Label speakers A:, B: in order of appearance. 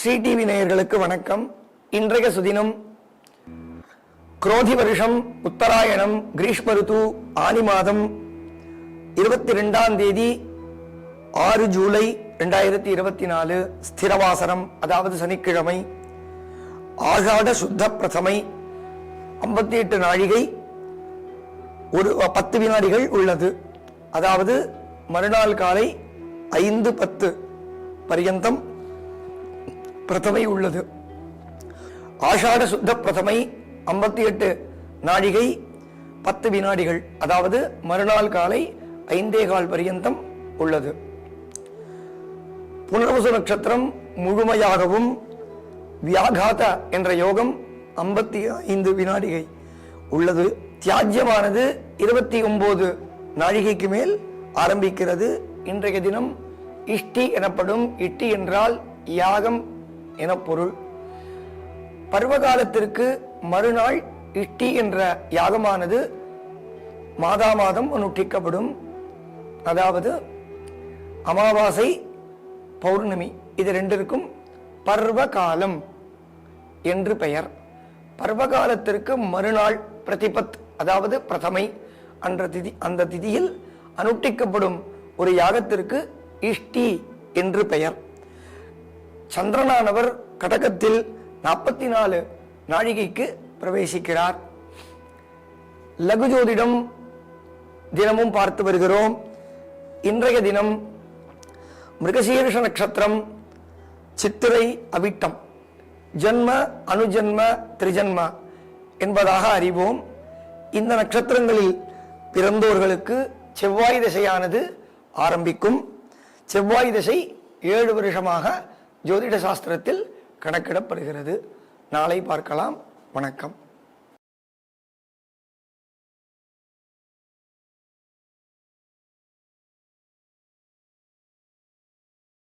A: CTV நேயர்களுக்கு வணக்கம். இன்றைய சுதினம் குரோதி வருஷம் உத்தராயணம் கிரீஷ்ம ருது ஆனி மாதம் இருபத்தி ரெண்டாம் தேதி ஆறு ஜூலை ரெண்டாயிரத்தி இருபத்தி நாலு ஸ்திரவாசரம் அதாவது சனிக்கிழமை ஆகாட சுத்த பிரதமை ஐம்பத்தி எட்டு நாழிகை ஒரு பத்து வினாடிகள் உள்ளது. அதாவது மறுநாள் காலை ஐந்து பத்து பரியந்தம் பிரதமை உள்ளது. ஆஷாட சுத்த பிரதமை ஐம்பத்தி எட்டு நாழிகை பத்து வினாடிகள் அதாவது மறுநாள் காலை ஐந்தே கால் பரியந்தம் உள்ளது. புனர்வசு நட்சத்திரம் முழுமையாகவும் வியாகாத என்ற யோகம் ஐம்பத்தி ஐந்து வினாடிகை உள்ளது. தியாஜ்யமானது இருபத்தி ஒன்பது நாழிகைக்கு மேல் ஆரம்பிக்கிறது. இன்றைய தினம் இஷ்டி எனப்படும் இட்டி என்றால் யாகம் என பொருள் பருவகாலத்திற்கு மறுநாள் இஷ்டி என்ற யாகமானது மாதா மாதம் அனுஷ்டிக்கப்படும். அதாவது அமாவாசை பௌர்ணமி இது ரெண்டிற்கும் பர்வகாலம் என்று பெயர். பர்வகாலத்திற்கு மறுநாள் பிரதிபத் அதாவது பிரதமை அன்ற திதி அந்த திதியில் அனுஷ்டிக்கப்படும் ஒரு யாகத்திற்கு இஷ்டி என்று பெயர். சந்திரனானவர் கடகத்தில் நாற்பத்தி நாலு நாழிகைக்கு பிரவேசிக்கிறார். லகு ஜோதிடம் தினமும் பார்த்து வருகிறோம். இன்றைய தினம் மிருகசீர்ஷ நட்சத்திரம் சித்திரை அவிட்டம் ஜன்ம அனுஜன்ம திரிஜன்ம என்பதாக அறிவோம். இந்த நட்சத்திரங்களில் பிறந்தோர்களுக்கு செவ்வாய் திசையானது ஆரம்பிக்கும். செவ்வாய் திசை ஏழு வருஷமாக ஜோதிட சாஸ்திரத்தில் கணக்கிடப்படுகிறது. நாளை பார்க்கலாம். வணக்கம்.